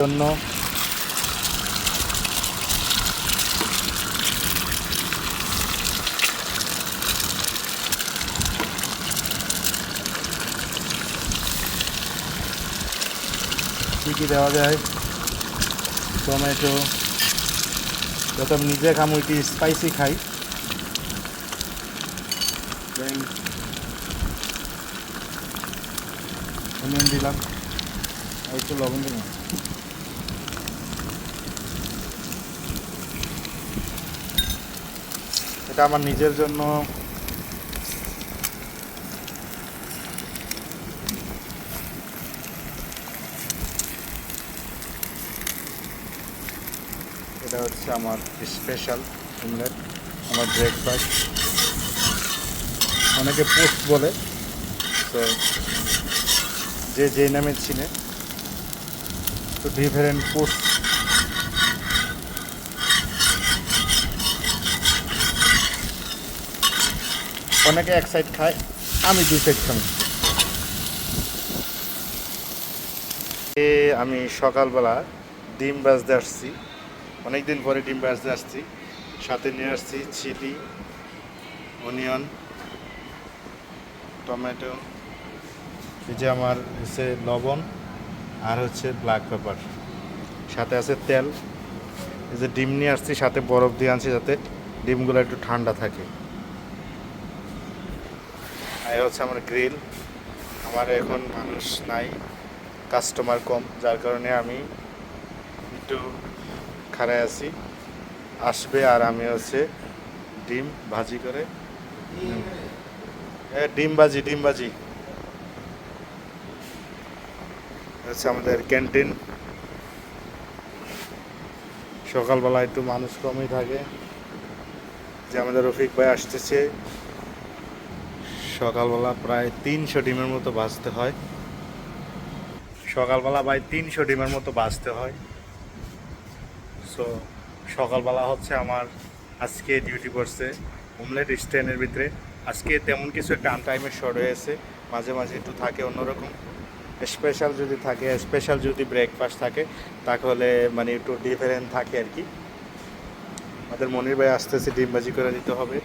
জন্য। কী কী দেওয়া যায়? টমেটো। যত নিজে খাম ওইটি স্পাইসি খাই। দিলাম। আর একটু লবণ দিলাম। এটা আমার নিজের জন্য। এটা হচ্ছে আমার স্পেশাল অমলেট আমার ব্রেকফাস্ট অনেকে পোস্ট বলে, তো যে যে নামে চিনে। তো ডিফারেন্ট পোস্ট অনেকে এক সাইড খায়, আমি দুই সাইড খাই। আমি সকালবেলা ডিম বাজতে আসছি। অনেকদিন পরে ডিম বাজতে আসছি। সাথে নিয়ে আসছি চিলি, অনিয়ন, টমেটো, এই যে আমার হচ্ছে লবণ আর হচ্ছে ব্ল্যাক পেপার সাথে আছে তেল। এই যে ডিম নিয়ে আসছি, সাথে বরফ দিয়ে আনছি যাতে ডিমগুলো একটু ঠান্ডা থাকে। আর হচ্ছে আমার গ্রিল আমার এখন মানুষ নাই কাস্টমার কম যার কারণে আমি একটু খাড়ায় আছি। আসবে আর আমি হচ্ছে ডিম ভাজি করে। এ, ডিম ভাজি ডিম ভাজি। হচ্ছে আমাদের ক্যান্টিন সকালবেলা একটু মানুষ কমই থাকে। যে আমাদের রফিক ভাই আসতেছে সকালবেলা প্রায় তিনশো ডিমের মতো বাঁচতে হয়। সকালবেলা প্রায় তিনশো ডিমের মতো বাঁচতে হয়। সো সকালবেলা হচ্ছে আমার আজকে ডিউটি করছে হোমলেট স্ট্যান্ডের ভিতরে। আজকে তেমন কিছু একটা আনটাইমের শর্ট হয়েছে। মাঝে মাঝে একটু থাকে অন্যরকম। স্পেশাল যদি থাকে স্পেশাল যদি ব্রেকফাস্ট থাকে, তাহলে মানে একটু ডিফারেন্ট থাকে আর কি। আমাদের মনির ভাই আস্তে ডিম ভাজি করে দিতে হবে।